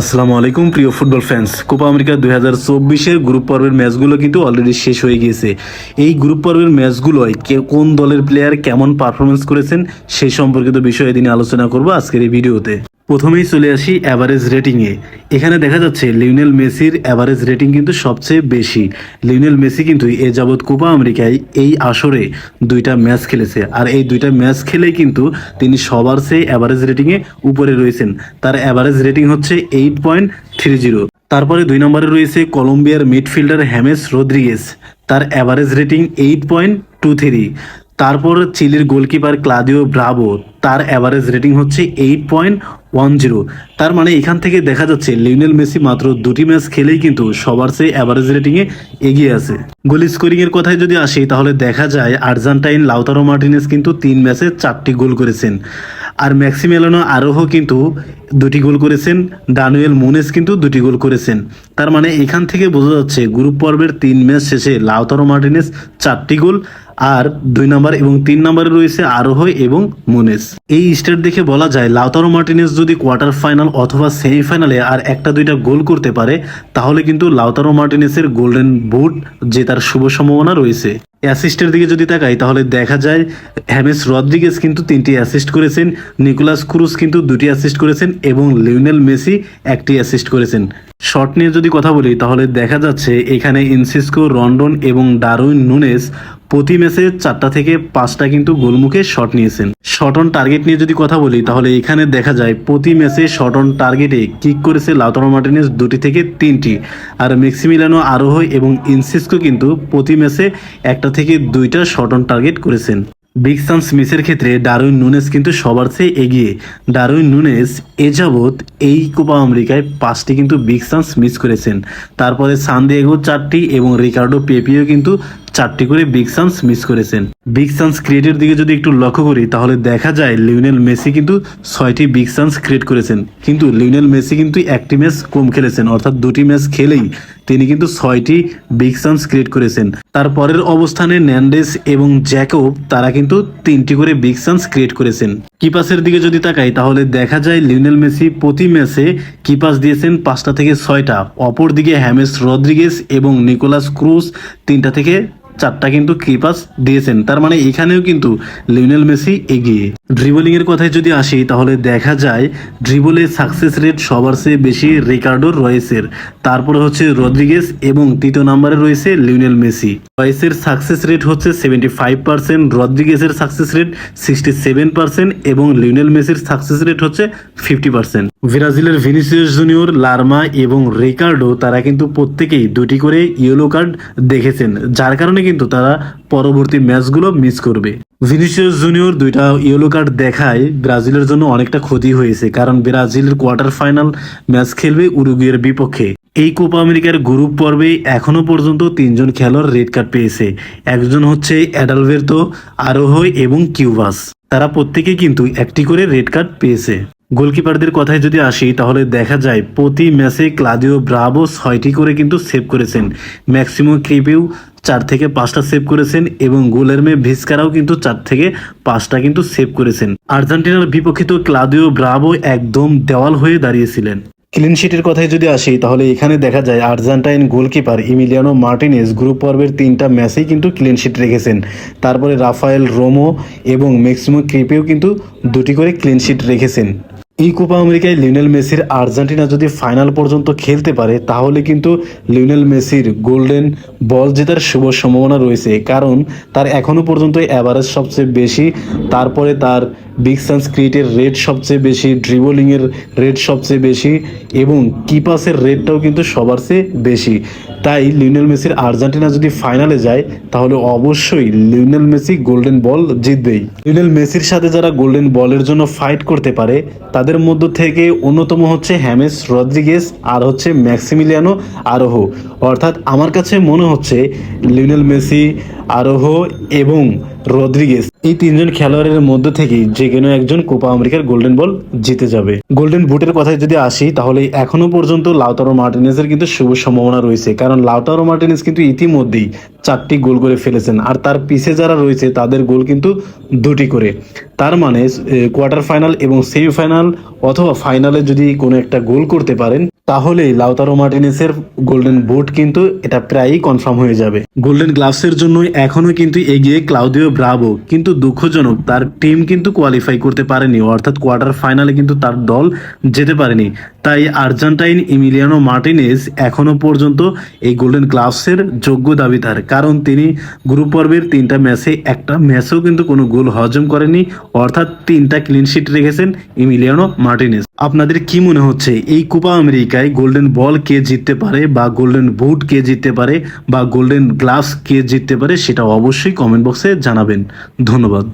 আসসালামু আলাইকুম, প্রিয় ফুটবল ফ্যান্স কোপা আমেরিকা দুই হাজার চব্বিশের গ্রুপ পর্বের ম্যাচগুলো কিন্তু অলরেডি শেষ হয়ে গিয়েছে। এই গ্রুপ পর্বের ম্যাচগুলোয় কে কোন দলের প্লেয়ার কেমন পারফরমেন্স করেছেন সেই সম্পর্কিত বিষয়ে তিনি আলোচনা করব আজকের এই ভিডিওতে। প্রথমেই চলে আসি অ্যাভারেজ রেটিংয়ে এখানে দেখা যাচ্ছে লিওনেল মেসির অ্যাভারেজ রেটিং কিন্তু সবচেয়ে বেশি। লিওনেল মেসি কিন্তু এ যাবৎ কোপা আমেরিকায় এই আসরে দুইটা ম্যাচ খেলেছে। আর এই দুইটা ম্যাচ খেলেই কিন্তু তিনি সবার চেয়ে অ্যাভারেজ রেটিংয়ে উপরে রয়েছেন। তার অ্যাভারেজ রেটিং হচ্ছে এইট পয়েন্ট থ্রি জিরো তারপরে দুই নম্বরে রয়েছে কলম্বিয়ার মিডফিল্ডার হ্যামেস রদ্রিগেস তার average rating eight point two three তারপর চিলির গোলকিপার ক্লাদিও ব্রাভো, তার অ্যাভারেজ রেটিং হচ্ছে এইট পয়েন্ট ওয়ান জিরো তার মানে এখান থেকে দেখা যাচ্ছে লিওনেল মেসি মাত্র দুটি ম্যাচ খেলেই কিন্তু সবার চেয়ে অ্যাভারেজ রেটিংয়ে এগিয়ে আছে। গোল স্কোরিংয়ের কথায় যদি আসি, তাহলে দেখা যায় আর্জেন্টাইন লাউতারো মার্টিনেস কিন্তু তিন ম্যাচে চারটি গোল করেছেন। আর ম্যাক্সিমেলানো আরোহ কিন্তু দুটি গোল করেছেন ডানুয়েল মুনেস কিন্তু দুটি গোল করেছেন। তার মানে এখান থেকে বোঝা যাচ্ছে, গ্রুপ পর্বের তিন ম্যাচ শেষে লাউতারো মার্টিনেস চারটি গোল আর দুই নাম্বার এবং তিন নম্বরে রয়েছে আরোহ এবং মুনেস। এই স্টেট দেখে বলা যায়, লাউতারো মার্টিনেস যদি কোয়ার্টার ফাইনাল অথবা সেমিফাইনালে আর একটা দুইটা গোল করতে পারে, তাহলে কিন্তু লাউতারো মার্টিনেসের গোল্ডেন বুট জেতার শুভ সম্ভাবনা রয়েছে। অ্যাসিস্টের দিকে যদি তাকাই, তাহলে দেখা যায় হ্যামেস রদ্রিগেস কিন্তু তিনটি অ্যাসিস্ট করেছেন, নিকোলাস ক্রুজ কিন্তু দুটি অ্যাসিস্ট করেছেন এবং লিওনেল মেসি একটি অ্যাসিস্ট করেছেন। শট নিয়ে যদি কথা বলি, তাহলে দেখা যাচ্ছে, এখানে ইনসিসকো, রন্ডন এবং ডারউইন নুনেস প্রতি ম্যাচে চারটা থেকে পাঁচটা কিন্তু গোলমুখে শট নিয়েছেন। শট অন টার্গেট নিয়ে যদি কথা বলি, তাহলে এখানে দেখা যায় প্রতি ম্যাচে শট অন টার্গেটে কিক করেছে লাউতারো মার্টিনেস দুটি থেকে তিনটি। আর মেক্সিমিলানো আরোহ এবং ইনসিসকো কিন্তু প্রতি ম্যাচে একটা থেকে দুইটা শট অন টার্গেট করেছেন। বিগ সান্স মিসের ক্ষেত্রে ডারউইন নুনেস কিন্তু সবার চেয়ে এগিয়ে। ডারুইন নুনেস এ যাবৎ এই কোপা আমেরিকায় পাঁচটি কিন্তু বিগ সান্স মিস করেছেন। তারপরে সানদিয়েগো চারটি এবং রিকার্ডো পেপিও কিন্তু চারটি করে বিগ সান্স মিস করেছেন। বিগ সান্স ক্রিয়েটের দিকে যদি একটু লক্ষ্য করি, তাহলে দেখা যায় লিওনেল মেসি কিন্তু ছয়টি বিগ সান্স ক্রিয়েট করেছেন। কিন্তু লিউনেল মেসি কিন্তু একটি ম্যাচ কম খেলেছেন, অর্থাৎ দুটি ম্যাচ খেলেই তিনি কিন্তু ছয়টি বিগ সান্স ক্রিয়েট করেছেন। তারপরের অবস্থানে ন্যান্ডেস এবং জ্যাকব তারা কিন্তু তিনটি করে বিগ সান্স ক্রিয়েট করেছেন। কিপাসের দিকে যদি তাকাই, তাহলে দেখা যায় লিওনেল মেসি প্রতি ম্যাচে কিপাস দিয়েছেন পাঁচটা থেকে ছয়টা। অপর দিকে হ্যামেস রদ্রিগেস এবং নিকোলাস ক্রুজ তিনটা থেকে চারটা কিন্তু কিপাস দিয়েছেন। তার মানে এখানেও কিন্তু লিওনেল মেসি এগিয়ে। ড্রিবলিং এর কথায় যদি আসি, তাহলে দেখা যায় ড্রিবলের সাকসেস রেট সবার চেয়ে বেশি রিকার্ডো রয়েসের তারপরে হচ্ছে রদ্রিগেস এবং তৃতীয় নম্বরে রয়েছে লিওনেল মেসি। রয়েসের সাকসেস রেট হচ্ছে seventy five percent রদ্রিগেসের success rate sixty seven percent এবং লিওনেল মেসির সাকসেস রেট হচ্ছে ফিফটি পার্সেন্ট ব্রাজিলের ভিনিসিয়াস জুনিয়র, লার্মা এবং রিকার্ডো তারা কিন্তু প্রত্যেকেই দুটি করে ইয়েলো কার্ড দেখেছেন, যার কারণে কিন্তু তারা পরবর্তী ম্যাচগুলো মিস করবে। ভিনিসিয়াস জুনিয়র দুইটা ইয়েলো কার্ড দেখায় ব্রাজিলের জন্য অনেকটা ক্ষতি হয়েছে, কারণ ব্রাজিলের কোয়ার্টার ফাইনাল ম্যাচ খেলবে উরুগুয়ের বিপক্ষে। এই কোপা আমেরিকার গ্রুপ পর্বে এখনও পর্যন্ত তিনজন খেলোয়াড় রেড কার্ড পেয়েছে, একজন হচ্ছে অ্যাডালভের্তো আরোহ এবং কিউবাস। তারা প্রত্যেকে কিন্তু একটি করে রেড কার্ড পেয়েছে। গোলকিপারদের কথায় যদি আসি, তাহলে দেখা যায় প্রতি ম্যাচে ক্লাদিও ব্রাভো ছয়টি করে কিন্তু সেভ করেছেন। ম্যাক্সিমো ক্রিপেও চার থেকে পাঁচটা সেভ করেছেন এবং গোলের মেয়ে ভিস্কারাও কিন্তু চার থেকে পাঁচটা কিন্তু সেভ করেছেন। আর্জেন্টিনার বিপক্ষিত ক্লাদিও ব্রাভো একদম দেওয়াল হয়ে দাঁড়িয়েছিলেন। ক্লিন শিটের কথায় যদি আসি, তাহলে এখানে দেখা যায় Argentine goalkeeper Emiliano Martinez group পর্বের তিনটা ম্যাচেই কিন্তু ক্লিন শিট রেখেছেন। তারপরে রাফায়েল রোমো এবং ম্যাক্সিমো ক্রিপেও কিন্তু দুটি করে ক্লিন শিট রেখেছেন। এই কোপা আমেরিকায় লিওনেল মেসির আর্জেন্টিনা যদি ফাইনাল পর্যন্ত খেলতে পারে, তাহলে কিন্তু লিওনেল মেসির গোল্ডেন বল জেতার শুভ সম্ভাবনা রয়েছে। কারণ তার এখনও পর্যন্ত অ্যাভারেজ সবচেয়ে বেশি, তারপরে তার বিগ সান্স ক্রিয়েটের রেট সবচেয়ে বেশি ড্রিবলিংয়ের রেট সবচেয়ে বেশি এবং কিপাসের রেটটাও কিন্তু সবার চেয়ে বেশি। তাই লিওনেল মেসির আর্জেন্টিনা যদি ফাইনালে যায়, তাহলে অবশ্যই লিওনেল মেসি গোল্ডেন বল জিতবেই। লিওনেল মেসির সাথে যারা গোল্ডেন বলের জন্য ফাইট করতে পারে, তাদের মধ্য থেকে অন্যতম হচ্ছে হ্যামেস রদ্রিগেস আর হচ্ছে ম্যাক্সিমিলিয়ানো আরোহ অর্থাৎ আমার কাছে মনে হচ্ছে লিওনেল মেসি আরোহ এবং রদ্রিগেস এই তিনজন খেলোয়াড়ের মধ্য থেকে যে কোনো একজন কোপা আমেরিকার গোল্ডেন বল জিতে যাবে। গোল্ডেন বুটের কথায় যদি আসি, তাহলে এখনও পর্যন্ত লাউতারো মার্টিনেসের কিন্তু শুভ সম্ভাবনা রয়েছে। কারণ লাউতারো মার্টিনেস কিন্তু ইতিমধ্যেই চারটি গোল করে ফেলেছেন। আর তার পিছে যারা রয়েছে, তাদের গোল কিন্তু দুটি করে। তার মানে কোয়ার্টার ফাইনাল এবং সেমিফাইনাল অথবা ফাইনালে যদি কোনো একটা গোল করতে পারেন তাহলে লাউতারো মার্টিনেসের গোল্ডেন বুট কিন্তু এটা প্রায়ই কনফার্ম হয়ে যাবে। গোল্ডেন গ্লাভসের জন্য এখনও কিন্তু এগিয়ে ক্লাউদিও ব্রাভো কিন্তু দুঃখজনক তার টিম কিন্তু কোয়ালিফাই করতে পারেনি, অর্থাৎ কোয়ার্টার ফাইনালে কিন্তু তার দল যেতে পারেনি। তাই আর্জেন্টাইন ইমিলিয়ানো মার্টিনেজ এখনও পর্যন্ত এই গোল্ডেন গ্লাভসের যোগ্য দাবিদার, কারণ তিনি গ্রুপ পর্বের তিনটা ম্যাচে একটা ম্যাচেও কিন্তু কোনো গোল হজম করেনি অর্থাৎ তিনটা ক্লিন শিট রেখেছেন ইমিলিয়ানো মার্টিনেজ। আপনাদের কি মনে হচ্ছে, এই কোপা আমেরিকায় গোল্ডেন বল কে জিততে পারে বা গোল্ডেন বুট কে জিততে পারে বা গোল্ডেন গ্লাভস কে জিততে পারে সেটা অবশ্যই কমেন্ট বক্সে জানাবেন। ধন্যবাদ।